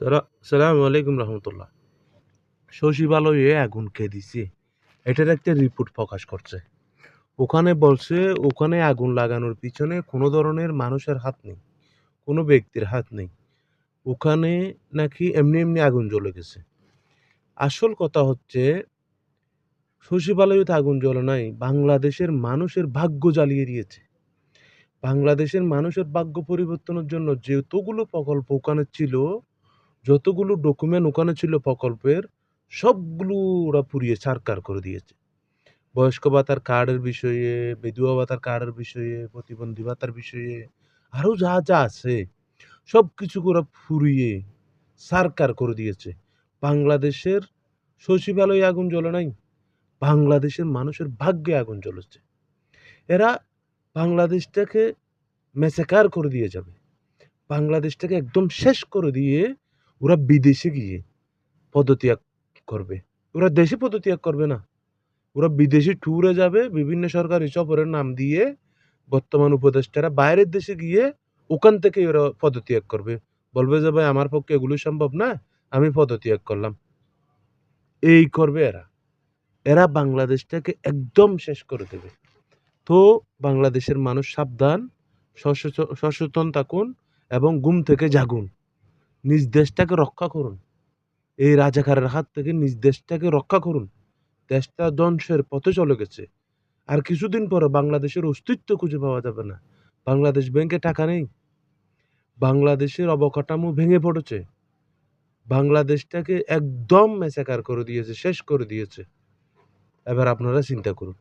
সালা- সালামু আলাইকুম রহমতুল্লাহ। সচিবালয়ে আগুন কে দিছে এটার একটা রিপোর্ট প্রকাশ করছে। ওখানে বলছে, ওখানে আগুন লাগানোর পিছনে কোনো ধরনের মানুষের হাত নেই, কোনো ব্যক্তির হাত নেই। ওখানে নাকি এমনি এমনি আগুন জ্বলে গেছে। আসল কথা হচ্ছে সচিবালয়ে তো আগুন জ্বলে নাই, বাংলাদেশের মানুষের ভাগ্য জ্বালিয়ে দিয়েছে। বাংলাদেশের মানুষের ভাগ্য পরিবর্তনের জন্য যতগুলো প্রকল্প ওখানে ছিল যতগুলো ডকুমেন্ট ওখানে ছিল প্রকল্পের, সবগুলো ওরা পুড়িয়ে ছারকার করে দিয়েছে। বয়স্ক ভাতার কার্ডের বিষয়ে, বিধবা ভাতার কার্ডের বিষয়ে, প্রতিবন্ধী ভাতার বিষয়ে, আরও যা যা আছে সব কিছু ওরা ফুরিয়ে সারকার করে দিয়েছে। বাংলাদেশের সচিবালয়ে আগুন জ্বলে নাই, বাংলাদেশের মানুষের ভাগ্যে আগুন জ্বলেছে। এরা বাংলাদেশটাকে মেসেকার করে দিয়ে যাবে। বাংলাদেশটাকে একদম শেষ করে দিয়ে ওরা বিদেশে গিয়ে পদত্যাগ করবে। ওরা দেশে পদত্যাগ করবে না। ওরা বিদেশি ট্যুরে যাবে, বিভিন্ন সরকারি সফরের নাম দিয়ে বর্তমান উপদেষ্টারা বাইরের দেশে গিয়ে ওখান থেকে ওরা পদত্যাগ করবে। বলবে যে, ভাই, আমার পক্ষে এগুলো সম্ভব না, আমি পদত্যাগ করলাম। এই করবে এরা। এরা বাংলাদেশটাকে একদম শেষ করে দেবে। তো বাংলাদেশের মানুষ সাবধান সচেত- সচেতন থাকুন এবং ঘুম থেকে জাগুন। নিজ দেশটাকে রক্ষা করুন। এই রাজাকারের হাত থেকে নিজ দেশটাকে রক্ষা করুন। দেশটা ধ্বংসের পথে চলে গেছে। আর কিছুদিন পরে বাংলাদেশের অস্তিত্ব খুঁজে পাওয়া যাবে না। বাংলাদেশ ব্যাংকে টাকা নেই। বাংলাদেশের অবকাঠামো ভেঙে পড়েছে। বাংলাদেশটাকে একদম মেসাকার করে দিয়েছে, শেষ করে দিয়েছে। এবার আপনারা চিন্তা করুন।